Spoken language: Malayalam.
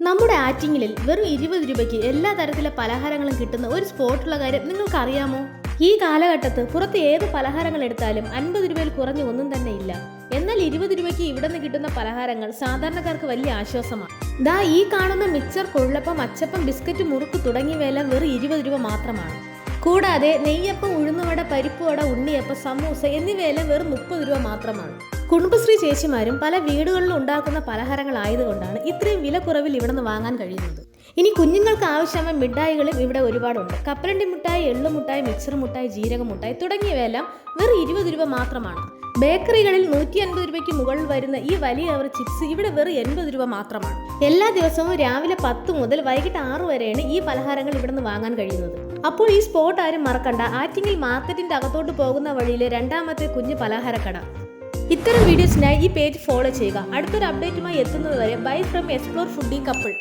നമ്മുടെ ആറ്റിങ്ങലിൽ വെറും ഇരുപത് രൂപയ്ക്ക് എല്ലാ തരത്തിലെ പലഹാരങ്ങളും കിട്ടുന്ന ഒരു സ്പോട്ടുള്ള കാര്യം നിങ്ങൾക്കറിയാമോ? ഈ കാലഘട്ടത്ത് പുറത്ത് ഏത് പലഹാരങ്ങൾ എടുത്താലും അൻപത് രൂപയിൽ കുറഞ്ഞ ഒന്നും തന്നെ ഇല്ല. എന്നാൽ ഇരുപത് രൂപയ്ക്ക് ഇവിടെ നിന്ന് കിട്ടുന്ന പലഹാരങ്ങൾ സാധാരണക്കാർക്ക് വലിയ ആശ്വാസമാണ്. ദാ ഈ കാണുന്ന മിക്സർ കൊള്ളപ്പം അച്ചപ്പം ബിസ്ക്കറ്റ് മുറുക്ക് തുടങ്ങിയവയെല്ലാം വെറും ഇരുപത് രൂപ മാത്രമാണ്. കൂടാതെ നെയ്യപ്പം ഉഴുന്നുവട പരിപ്പുവട ഉണ്ണിയപ്പം സമൂസ എന്നിവയെല്ലാം വെറും മുപ്പത് രൂപ മാത്രമാണ്. കുടുംബശ്രീ ചേച്ചിമാരും പല വീടുകളിലും ഉണ്ടാക്കുന്ന പലഹാരങ്ങളായതുകൊണ്ടാണ് ഇത്രയും വില കുറവിൽ ഇവിടെ നിന്ന് വാങ്ങാൻ കഴിയുന്നത്. ഇനി കുഞ്ഞുങ്ങൾക്ക് ആവശ്യമായ മിഠായികളും ഇവിടെ ഒരുപാടുണ്ട്. കപ്പലണ്ടി മുട്ടായി എള്ളു മുട്ടായി മിക്സർ മുട്ടായി ജീരക മുട്ടായി തുടങ്ങിയവയെല്ലാം വെറും ഇരുപത് രൂപ മാത്രമാണ്. ബേക്കറികളിൽ നൂറ്റി അൻപത് രൂപയ്ക്ക് മുകളിൽ വരുന്ന ഈ വലിയ അവർ ചിപ്സ് ഇവിടെ വെറും എൺപത് രൂപ മാത്രമാണ്. എല്ലാ ദിവസവും രാവിലെ പത്ത് മുതൽ വൈകിട്ട് ആറ് വരെയാണ് ഈ പലഹാരങ്ങൾ ഇവിടെ നിന്ന് വാങ്ങാൻ കഴിയുന്നത്. അപ്പോൾ ഈ സ്പോട്ട് ആരും മറക്കണ്ട. ആറ്റിങ്ങൽ മാർക്കറ്റിന്റെ അകത്തോട്ട് പോകുന്ന വഴിയിലെ രണ്ടാമത്തെ കുഞ്ഞു പലഹാരക്കട. ഇത്തരം വീഡിയോസിനായി ഈ പേജ് ഫോളോ ചെയ്യുക. അടുത്തൊരു അപ്ഡേറ്റുമായി എത്തുന്നതുവരെ bye from explore foodie couple